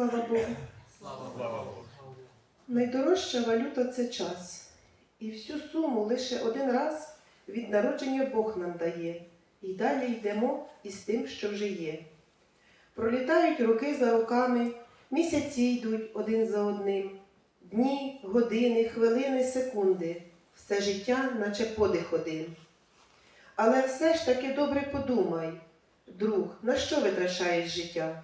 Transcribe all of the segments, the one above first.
Слава Богу. Слава Богу. Найдорожча валюта це час. І всю суму лише один раз від народження Бог нам дає. І далі йдемо із тим, що вже є. Пролітають роки за роками, місяці йдуть один за одним. Дні, години, хвилини, секунди. Все життя, наче подих один. Але все ж таки добре подумай, друг, на що витрачаєш життя?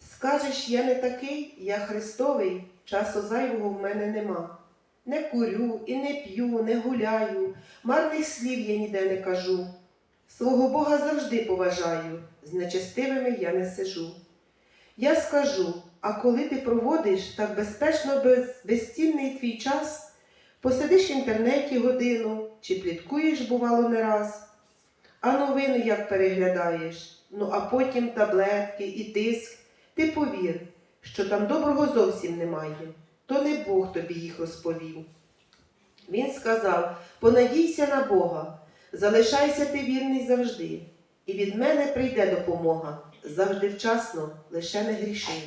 Скажеш, я не такий, я Христовий, часу зайвого в мене нема. Не курю і не п'ю, не гуляю, марних слів я ніде не кажу. Свого Бога завжди поважаю, з нечестивими я не сижу. Я скажу, а коли ти проводиш так безпечно без, безцінний твій час, посидиш в інтернеті годину чи пліткуєш, бувало, не раз, а новини як переглядаєш, ну а потім таблетки і тиск. Ти повір, що там доброго зовсім немає, то не Бог тобі їх розповів. Він сказав: понадійся на Бога, залишайся ти вірний завжди, і від мене прийде допомога завжди вчасно, лише не гріши.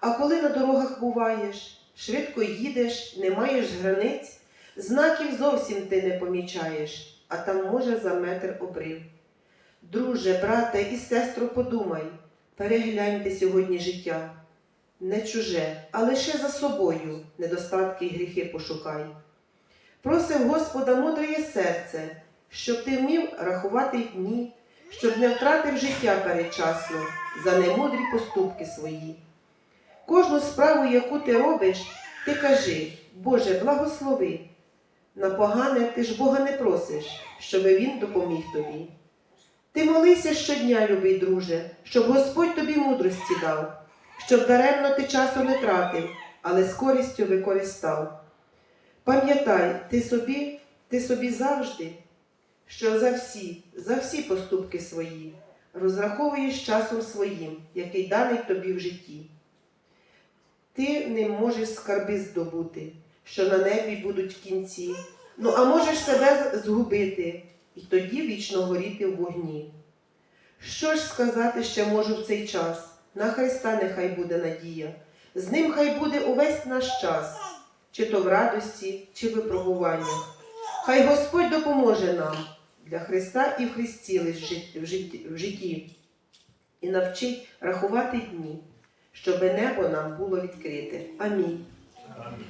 А коли на дорогах буваєш, швидко їдеш, не маєш границь, знаків зовсім ти не помічаєш, а там може за метр обрив. Друже, брате і сестро, подумай. Перегляньте сьогодні життя. Не чуже, а лише за собою недостатки й гріхи пошукай. Просив Господа мудреє серце, щоб ти вмів рахувати дні, щоб не втратив життя передчасно за немудрі поступки свої. Кожну справу, яку ти робиш, ти кажи, Боже, благослови. На погане ти ж Бога не просиш, щоб Він допоміг тобі. Ти молися щодня, любий друже, щоб Господь тобі мудрості дав, щоб даремно ти часу не тратив, але з користю використав. Пам'ятай, ти собі, ти собі завжди, що за всі, за всі поступки свої розраховуєш часом своїм, який даний тобі в житті. Ти не можеш скарби здобути, що на небі будуть в кінці, ну а можеш себе згубити і тоді вічно горіти в вогні. Що ж сказати ще можу в цей час? На Христа нехай буде надія, з ним хай буде увесь наш час, чи то в радості, чи в випробуваннях. Хай Господь допоможе нам для Христа і в Христі в житті і навчить рахувати дні, щоби небо нам було відкрите. Амінь. Амінь.